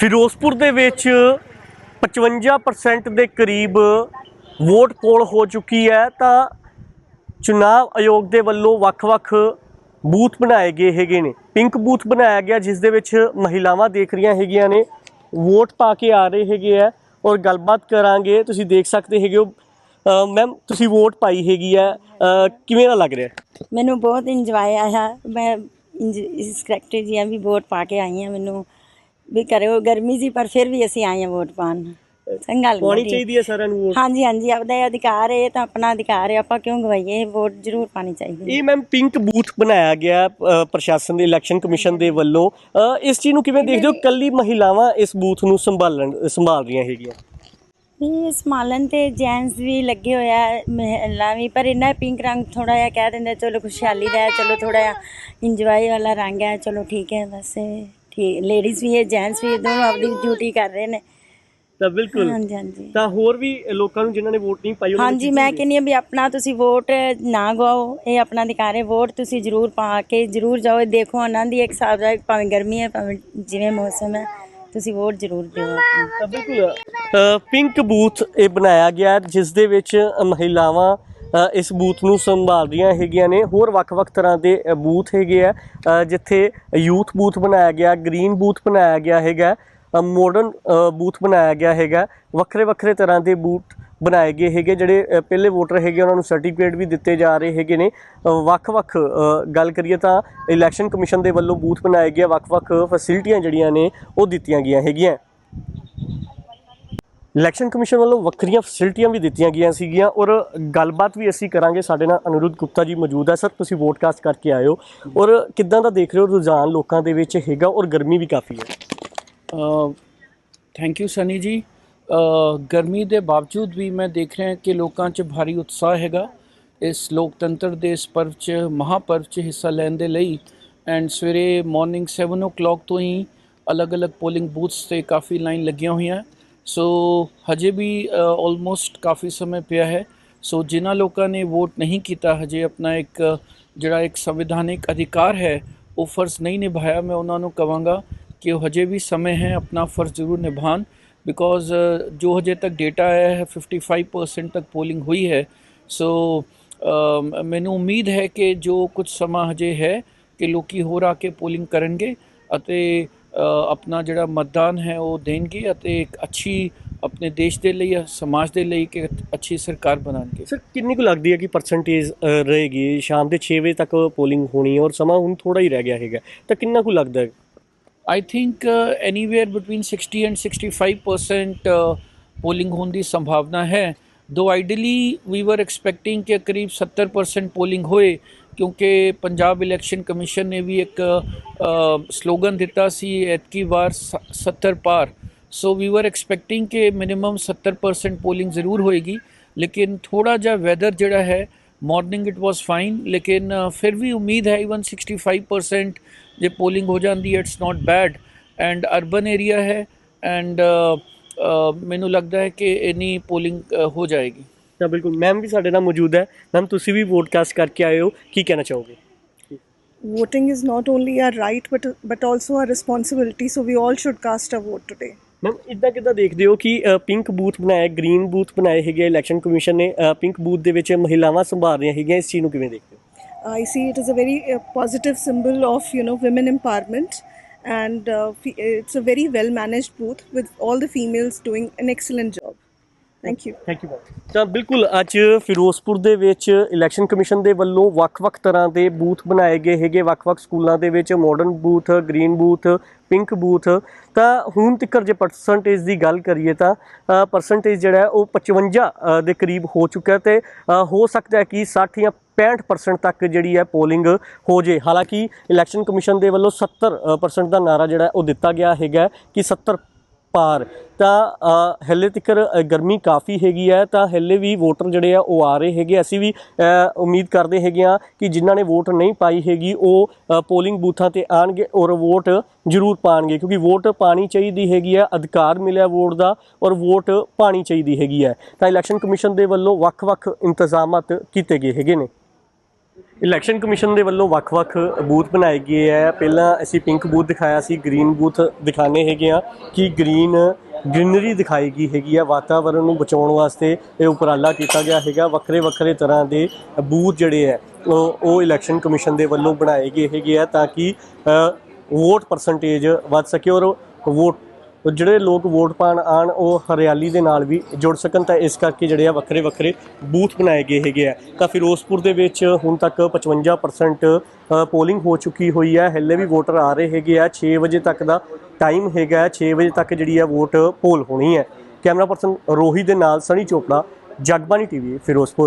ਫਿਰੋਜ਼ਪੁਰ ਦੇ ਵਿੱਚ 55% ਦੇ ਕਰੀਬ ਵੋਟ ਪੋਲ ਹੋ ਚੁੱਕੀ ਹੈ, ਤਾਂ ਚੁਣਾਵ ਆਯੋਗ ਦੇ ਵੱਲੋਂ ਵੱਖ-ਵੱਖ ਬੂਥ ਬਣਾਏ ਗਏ ਹੈਗੇ ਨੇ। ਪਿੰਕ ਬੂਥ ਬਣਾਇਆ ਗਿਆ, ਜਿਸ ਦੇ ਵਿੱਚ ਮਹਿਲਾਵਾਂ ਦੇਖ ਰਹੀਆਂ ਹੈਗੀਆਂ ਨੇ, ਵੋਟ ਪਾ ਕੇ ਆ ਰਹੇ ਹੈਗੇ ਆ ਔਰ ਗੱਲਬਾਤ ਕਰਾਂਗੇ, ਤੁਸੀਂ ਦੇਖ ਸਕਦੇ ਹੈਗੇ ਹੋ ਮੈਮ, ਤੁਸੀਂ ਵੋਟ ਪਾਈ ਹੈਗੀ ਆ ਕਿਵੇਂ ਦਾ ਲੱਗ ਰਿਹਾ? ਮੈਨੂੰ ਬਹੁਤ ਇੰਜੋਏ ਆਇਆ। ਮੈਂ ਇਸ ਕਰੈਕਟਰ ਜੀ ਵੀ ਵੋਟ ਪਾ ਕੇ ਆਈ ਹਾਂ, ਮੈਨੂੰ ਵੀ ਕਰਿਓ ਗਰਮੀ ਸੀ ਪਰ ਫਿਰ ਵੀ ਅਸੀਂ ਆਏ ਹਾਂ ਵੋਟ ਪਾਉਣ। ਪਾਣੀ ਜੀ। ਚਾਹੀਦੀ ਹੈ ਸਾਰਿਆਂ ਨੂੰ ਵੋਟ? ਹਾਂਜੀ ਹਾਂਜੀ ਆਪਦਾ ਇਹ ਅਧਿਕਾਰ ਹੈ ਇਹ ਤਾਂ ਆਪਣਾ ਅਧਿਕਾਰ ਹੈ ਆਪਾਂ ਕਿਉਂ ਗਵਾਈਏ ਵੋਟ ਜ਼ਰੂਰ ਪਾਣੀ ਚਾਹੀਦੀ ਹੈ। ਇਹ ਮੈਮ ਪਿੰਕ ਬੂਥ ਬਣਾਇਆ ਗਿਆ ਅ, ਪ੍ਰਸ਼ਾਸਨ ਦੇ ਇਲੈਕਸ਼ਨ ਕਮਿਸ਼ਨ ਦੇ ਵੱਲੋਂ। ਅ, ਇਸ ਚੀਜ਼ ਨੂੰ ਕਿਵੇਂ ਦੇਖਦੇ ਹੋ? ਕੱਲੀ ਮਹਿਲਾਵਾਂ ਇਸ ਬੂਥ ਨੂੰ ਸੰਭਾਲਣ ਸੰਭਾਲ ਰਹੀਆਂ ਹੈਗੀਆਂ। ਵੀ ਸਮਾਲਨ ਤੇ ਜੈਂਟਸ ਵੀ ਲੱਗੇ ਹੋਇਆ ਮਹਿਲਾ ਵੀ ਪਰ ਇਹਨਾਂ ਪਿੰਕ ਰੰਗ ਥੋੜਾ ਜਿਹਾ ਕਹਿ ਦਿੰਦੇ ਚਲੋ ਖੁਸ਼ਹਾਲੀ ਦਾ ਹੈ ਚਲੋ ਥੋੜਾ ਜਿਹਾ ਇੰਜੋਏ ਵਾਲਾ ਰੰਗ ਹੈ ਚਲੋ ਠੀਕ ਹੈ ਬਸ ਇਹ। ਠੀਕ ਲੇਡੀਜ਼ ਵੀ ਹੈ ਜੈਂਟਸ ਵੀ ਹੈ, ਦੋਨੋਂ ਆਪਣੀ ਡਿਊਟੀ ਕਰ ਰਹੇ ਨੇ। ਤਾਂ ਬਿਲਕੁਲ। ਹਾਂਜੀ ਹਾਂਜੀ। ਤਾਂ ਹੋਰ ਵੀ ਲੋਕਾਂ ਨੂੰ ਜਿਨ੍ਹਾਂ ਨੇ ਵੋਟ ਨਹੀਂ ਪਾਈ ਉਹਨਾਂ ਨੂੰ ਹਾਂਜੀ ਮੈਂ? ਕਹਿੰਦੀ ਹਾਂ ਵੀ ਆਪਣਾ ਤੁਸੀਂ ਵੋਟ ਨਾ ਗਵਾਓ ਇਹ ਆਪਣਾ ਅਧਿਕਾਰ ਹੈ। ਵੋਟ ਤੁਸੀਂ ਜ਼ਰੂਰ ਪਾ ਕੇ ਜ਼ਰੂਰ ਜਾਓ। ਇਹ ਦੇਖੋ ਆਨੰਦ ਹੀ ਇੱਕ ਹਿਸਾਬ ਦਾ ਭਾਵੇਂ ਗਰਮੀ ਹੈ ਭਾਵੇਂ ਜਿਵੇਂ ਮੌਸਮ ਹੈ ਤੁਸੀਂ ਵੋਟ ਜ਼ਰੂਰ ਦਿਓ। ਆਪਣੀ ਤਾਂ ਬਿਲਕੁਲ। ਪਿੰਕ ਬੂਥ ਇਹ ਬਣਾਇਆ ਗਿਆ ਹੈ, ਜਿਸ ਦੇ ਵਿੱਚ ਮਹਿਲਾਵਾਂ ਇਸ ਬੂਥ ਨੂੰ ਸੰਭਾਲ ਰਹੀਆਂ ਹੈਗੀਆਂ ਨੇ। ਹੋਰ ਵੱਖ-ਵੱਖ ਤਰ੍ਹਾਂ ਦੇ ਬੂਥ ਹੈਗੇ ਆ। ਜਿੱਥੇ ਯੂਥ ਬੂਥ ਬਣਾਇਆ ਗਿਆ, ਗ੍ਰੀਨ ਬੂਥ ਬਣਾਇਆ ਗਿਆ ਹੈਗਾ ਮਾਡਰਨ ਬੂਥ ਬਣਾਇਆ ਗਿਆ ਹੈਗਾ। ਵੱਖਰੇ ਵੱਖਰੇ ਤਰ੍ਹਾਂ ਦੇ ਬੂਥ ਬਣਾਏ ਗਏ ਹੈਗੇ, ਜਿਹੜੇ ਪਹਿਲੇ ਵੋਟਰ ਹੈਗੇ, ਉਹਨਾਂ ਨੂੰ ਸਰਟੀਫਿਕੇਟ ਵੀ ਦਿੱਤੇ ਜਾ ਰਹੇ ਹੈਗੇ ਨੇ। ਵੱਖ-ਵੱਖ ਗੱਲ ਕਰੀਏ ਤਾਂ ਇਲੈਕਸ਼ਨ ਕਮਿਸ਼ਨ ਦੇ ਵੱਲੋਂ ਬੂਥ ਬਣਾਏ ਗਏ, ਵੱਖ-ਵੱਖ ਫੈਸਿਲਿਟੀਆਂ ਜਿਹੜੀਆਂ ਨੇ, ਉਹ ਦਿੱਤੀਆਂ ਗਈਆਂ ਹੈਗੀਆਂ। ਇਲੈਕਸ਼ਨ ਕਮਿਸ਼ਨ ਵੱਲੋਂ ਵੱਖਰੀਆਂ ਫੈਸਿਲਿਟੀਆਂ ਵੀ ਦਿੱਤੀਆਂ ਗਈਆਂ ਸੀਗੀਆਂ ਔਰ ਗੱਲਬਾਤ ਵੀ ਅਸੀਂ ਕਰਾਂਗੇ। ਸਾਡੇ ਨਾਲ ਅਨੁਰੁੱਧ ਗੁਪਤਾ ਜੀ ਮੌਜੂਦ ਹੈ ਸਰ, ਤੁਸੀਂ ਵੋਟਕਾਸਟ ਕਰਕੇ ਆਏ ਹੋ ਔਰ ਕਿੱਦਾਂ ਦਾ ਦੇਖ ਰਹੇ ਹੋ ਰੁਝਾਨ ਲੋਕਾਂ ਦੇ ਵਿੱਚ ਹੈਗਾ ਔਰ ਗਰਮੀ ਵੀ ਕਾਫੀ ਹੈ? ਥੈਂਕ ਯੂ ਸਨੀ ਜੀ। ਗਰਮੀ ਦੇ ਬਾਵਜੂਦ ਵੀ ਮੈਂ ਦੇਖ ਰਿਹਾ ਕਿ ਲੋਕਾਂ 'ਚ ਭਾਰੀ ਉਤਸ਼ਾਹ ਹੈਗਾ। ਇਸ ਲੋਕਤੰਤਰ ਦੇ ਇਸ ਪਰਵ 'ਚ, ਮਹਾਪਰਵ 'ਚ ਹਿੱਸਾ ਲੈਣ ਦੇ ਲਈ ਐਂਡ ਸਵੇਰੇ ਮਾਰਨਿੰਗ 7:00 ਤੋਂ ਹੀ ਅਲੱਗ-ਅਲੱਗ ਪੋਲਿੰਗ ਬੂਥਸ ਤੇ ਕਾਫੀ ਲਾਈਨ ਲੱਗੀਆਂ ਹੋਈਆਂ। ਸੋ ਹਜੇ ਵੀ ਆਲਮੋਸਟ ਕਾਫੀ ਸਮੇਂ ਪਿਆ ਹੈ। ਸੋ ਜਿਨ੍ਹਾਂ ਲੋਕਾਂ ਨੇ ਵੋਟ ਨਹੀਂ ਕੀਤਾ, ਹਜੇ ਆਪਣਾ ਇੱਕ, ਜਿਹੜਾ ਇੱਕ ਸੰਵਿਧਾਨਿਕ ਅਧਿਕਾਰ ਹੈ, ਉਹ ਫਰਜ਼ ਨਹੀਂ ਨਿਭਾਇਆ। ਮੈਂ ਉਹਨਾਂ ਨੂੰ ਕਵਾਂਗਾ ਕਿ ਉਹ ਹਜੇ ਵੀ ਸਮੇਂ ਹੈ, ਆਪਣਾ ਫਰਜ਼ ਜ਼ਰੂਰ ਨਿਭਾਣ ਬਿਕੋਜ਼ ਜੋ ਹਜੇ ਤੱਕ ਡੇਟਾ ਆਇਆ ਹੈ 55% ਤੱਕ ਪੋਲਿੰਗ ਹੋਈ ਹੈ। ਸੋ ਮੈਨੂੰ ਉਮੀਦ ਹੈ ਕਿ ਜੋ ਕੁਝ ਸਮਾਂ ਹਜੇ ਹੈ, ਕਿ ਲੋਕੀ ਹੋਰ ਆ ਕੇ ਪੋਲਿੰਗ ਕਰਨਗੇ ਅਤੇ ਆਪਣਾ ਜਿਹੜਾ ਮਤਦਾਨ ਹੈ ਉਹ ਦੇਣਗੇ ਅਤੇ ਇੱਕ ਅੱਛੀ ਆਪਣੇ ਦੇਸ਼ ਦੇ ਲਈ ਸਮਾਜ ਦੇ ਲਈ ਇੱਕ ਅੱਛੀ ਸਰਕਾਰ ਬਣਾਉਣਗੇ। ਸਰ ਕਿੰਨੀ ਕੁ ਲੱਗਦੀ ਹੈ ਕਿ ਪਰਸੈਂਟੇਜ ਰਹੇਗੀ? ਸ਼ਾਮ ਦੇ 6 ਵਜੇ ਤੱਕ ਪੋਲਿੰਗ ਹੋਣੀ ਹੈ ਔਰ ਸਮਾਂ ਹੁਣ ਥੋੜਾ ਹੀ ਰਹਿ ਗਿਆ ਹੈਗਾ। ਤਾਂ ਕਿੰਨਾ ਕੁ ਲੱਗਦਾ ਹੈ? Think uh, anywhere between 60 and 65 percent polling ਹੋਣ ਦੀ ਸੰਭਾਵਨਾ ਹੈ। ਦੋ ਆਈਡੀਅਲੀ ਵੀ ਵਰ ਐਕਸਪੈਕਟਿੰਗ ਕਿ ਕਰੀਬ 70 percent polling ਹੋਏ ਕਿਉਂਕਿ ਪੰਜਾਬ ਇਲੈਕਸ਼ਨ ਕਮਿਸ਼ਨ ਨੇ ਵੀ ਇੱਕ ਸਲੋਗਨ ਦਿੱਤਾ ਸੀ, ਐਤਕੀ ਵਾਰ ਸ- 70 ਪਾਰ। ਸੋ ਵੀ ਵਰ ਐਕਸਪੈਕਟਿੰਗ ਕਿ ਮਿਨੀਮਮ 70 percent ਪੋਲਿੰਗ ਜ਼ਰੂਰ ਹੋਏਗੀ, ਲੇਕਿਨ ਥੋੜਾ ਜਿਹਾ ਵੈਦਰ ਜਿਹੜਾ ਹੈ ਮਾਰਨਿੰਗ ਇਟ ਵਾਸ ਫਾਈਨ ਲੇਕਿਨ ਫਿਰ ਵੀ ਉਮੀਦ ਹੈ ਇਵਨ 65% ਜੇ ਪੋਲਿੰਗ ਹੋ ਜਾਂਦੀ ਹੈ it's not bad and urban area ਹੈ ਐਂਡ ਮੈਨੂੰ ਲੱਗਦਾ ਹੈ ਕਿ ਇਨੀ ਪੋਲਿੰਗ ਹੋ ਜਾਏਗੀ। ਤਾਂ ਬਿਲਕੁਲ ਮੈਮ ਵੀ ਸਾਡੇ ਨਾਲ ਮੌਜੂਦ ਹੈ ਮੈਮ ਤੁਸੀਂ ਵੀ ਵੋਟ ਕਾਸਟ ਕਰਕੇ ਆਏ ਹੋ ਕੀ ਕਹਿਣਾ ਚਾਹੋਗੇ voting is not only our right but but also our responsibility so we all should cast a vote today ma'am ਇਦਾਂ ਕਿੱਦਾਂ ਦੇਖਦੇ ਹੋ ਕਿ ਪਿੰਕ ਬੂਥ ਬਣਾਏ ਗ੍ਰੀਨ ਬੂਥ ਬਣਾਏ ਹੈਗੇ ਇਲੈਕਸ਼ਨ ਕਮਿਸ਼ਨ ਨੇ ਪਿੰਕ ਬੂਥ ਦੇ ਵਿੱਚ ਮਹਿਲਾਵਾਂ ਸੰਭਾਲ ਰਹੀਆਂ ਹੈਗੀਆਂ ਇਸ ਚੀਜ਼ ਨੂੰ ਕਿਵੇਂ ਦੇਖਦੇ ਹੋ i see it as a very uh, positive symbol of you know women empowerment and uh, fe- it's a very well managed booth with all the females thank you thank you ਤਾਂ ਬਿਲਕੁਲ ਅੱਜ ਫਿਰੋਜ਼ਪੁਰ ਦੇ ਵਿੱਚ election commission ਦੇ ਵੱਲੋਂ ਵੱਖ-ਵੱਖ ਤਰ੍ਹਾਂ ਦੇ ਬੂਥ ਬਣਾਏ ਗਏ ਹੈਗੇ, ਵੱਖ-ਵੱਖ ਸਕੂਲਾਂ ਦੇ ਵਿੱਚ modern booth green booth pink booth. ਤਾਂ ਹੁਣ ਤੱਕ ਜੇ ਪਰਸੈਂਟੇਜ ਦੀ ਗੱਲ ਕਰੀਏ ਤਾਂ ਪਰਸੈਂਟੇਜ ਜਿਹੜਾ ਉਹ 55 ਦੇ ਕਰੀਬ ਹੋ ਚੁੱਕਾ ਹੈ ਤੇ ਹੋ ਸਕਦਾ ਹੈ ਕਿ 60 ਜਾਂ 65% ਤੱਕ ਜਿਹੜੀ ਹੈ ਪੋਲਿੰਗ ਹੋ ਜੇ। ਹਾਲਾਂਕਿ ਇਲੈਕਸ਼ਨ ਕਮਿਸ਼ਨ ਦੇ ਵੱਲੋਂ 70% ਦਾ ਨਾਰਾ ਜਿਹੜਾ ਉਹ ਦਿੱਤਾ ਗਿਆ ਹੈਗਾ ਕਿ 70 ਪਾਰ। ਤਾਂ ਅ, ਹਲੇ ਤੱਕ ਗਰਮੀ ਕਾਫੀ ਹੈਗੀ ਹੈ ਤਾਂ ਹਲੇ ਵੀ ਵੋਟਰ ਜਿਹੜੇ ਆ ਉਹ ਆ ਰਹੇ ਹੈਗੇ। ਅਸੀਂ ਵੀ ਉਮੀਦ ਕਰਦੇ ਹੈਗੇ ਆ ਕਿ ਜਿਨ੍ਹਾਂ ਨੇ ਵੋਟ ਨਹੀਂ ਪਾਈ ਹੈਗੀ ਉਹ ਪੋਲਿੰਗ ਬੂਥਾਂ ਤੇ ਆਣਗੇ ਔਰ ਵੋਟ ਜ਼ਰੂਰ ਪਾਣਗੇ ਕਿਉਂਕਿ ਵੋਟ ਪਾਣੀ ਚਾਹੀਦੀ ਹੈਗੀ ਹੈ ਅਧਿਕਾਰ ਮਿਲਿਆ ਵੋਟ ਦਾ ਔਰ ਵੋਟ ਪਾਣੀ ਚਾਹੀਦੀ ਹੈਗੀ ਹੈ। ਤਾਂ ਇਲੈਕਸ਼ਨ ਕਮਿਸ਼ਨ ਦੇ ਵੱਲੋਂ ਵੱਖ-ਵੱਖ ਇੰਤਜ਼ਾਮਾਤ ਕੀਤੇ ਗਏ ਹੈਗੇ ਨੇ। ਇਲੈਕਸ਼ਨ ਕਮਿਸ਼ਨ ਦੇ ਵੱਲੋਂ ਵੱਖ-ਵੱਖ ਬੂਥ ਬਣਾਏ ਗਏ ਆ। ਪਹਿਲਾਂ ਅਸੀਂ ਪਿੰਕ ਬੂਥ ਦਿਖਾਇਆ ਸੀ, ਗ੍ਰੀਨ ਬੂਥ ਦਿਖਾਣੇ ਹੈਗੇ ਆ ਕਿ ਗ੍ਰੀਨ ਗ੍ਰੀਨਰੀ ਦਿਖਾਈ ਗਈ ਹੈਗੀ ਆ ਵਾਤਾਵਰਣ ਨੂੰ ਬਚਾਉਣ ਵਾਸਤੇ ਇਹ ਉਪਰਾਲਾ ਕੀਤਾ ਗਿਆ ਹੈਗਾ। ਵੱਖਰੇ ਵੱਖਰੇ ਤਰ੍ਹਾਂ ਦੇ ਬੂਥ ਜਿਹੜੇ ਆ, ਉਹ ਇਲੈਕਸ਼ਨ ਕਮਿਸ਼ਨ ਦੇ ਵੱਲੋਂ ਬਣਾਏ ਗਏ ਹੈਗੇ ਆ ਤਾਂ ਕਿ ਵੋਟ ਪਰਸੈਂਟੇਜ ਵੱਧ ਸਕੇ ਔਰ ਵੋਟ ਉਹ ਜਿਹੜੇ ਲੋਕ ਵੋਟ ਪਾਣ ਆਣ ਉਹ ਹਰਿਆਲੀ ਦੇ ਨਾਲ ਵੀ ਜੁੜ ਸਕਣ ਤਾਂ ਇਸ ਕਰਕੇ ਜਿਹੜੇ ਆ ਵੱਖਰੇ ਵੱਖਰੇ ਬੂਥ ਬਣਾਏ ਗਏ ਹੈਗੇ ਆ। ਤਾਂ ਫਿਰੋਜ਼ਪੁਰ ਦੇ ਵਿੱਚ ਹੁਣ ਤੱਕ 55% ਪੋਲਿੰਗ ਹੋ ਚੁੱਕੀ ਹੋਈ ਹੈ ਹੱਲੇ ਵੀ ਵੋਟਰ ਆ ਰਹੇ ਹੈਗੇ ਆ। 6 ਵਜੇ ਤੱਕ ਦਾ ਟਾਈਮ ਹੈਗਾ ਹੈ, 6 ਵਜੇ ਤੱਕ ਜਿਹੜੀ ਆ ਵੋਟ ਪੋਲ ਹੋਣੀ ਹੈ। ਕੈਮਰਾ ਪਰਸਨ ਰੋਹੀ ਦੇ ਨਾਲ ਸਣੀ ਚੋਪੜਾ ਜਗਬਾਨੀ ਟੀਵੀ ਫਿਰੋਜ਼ਪੁਰ।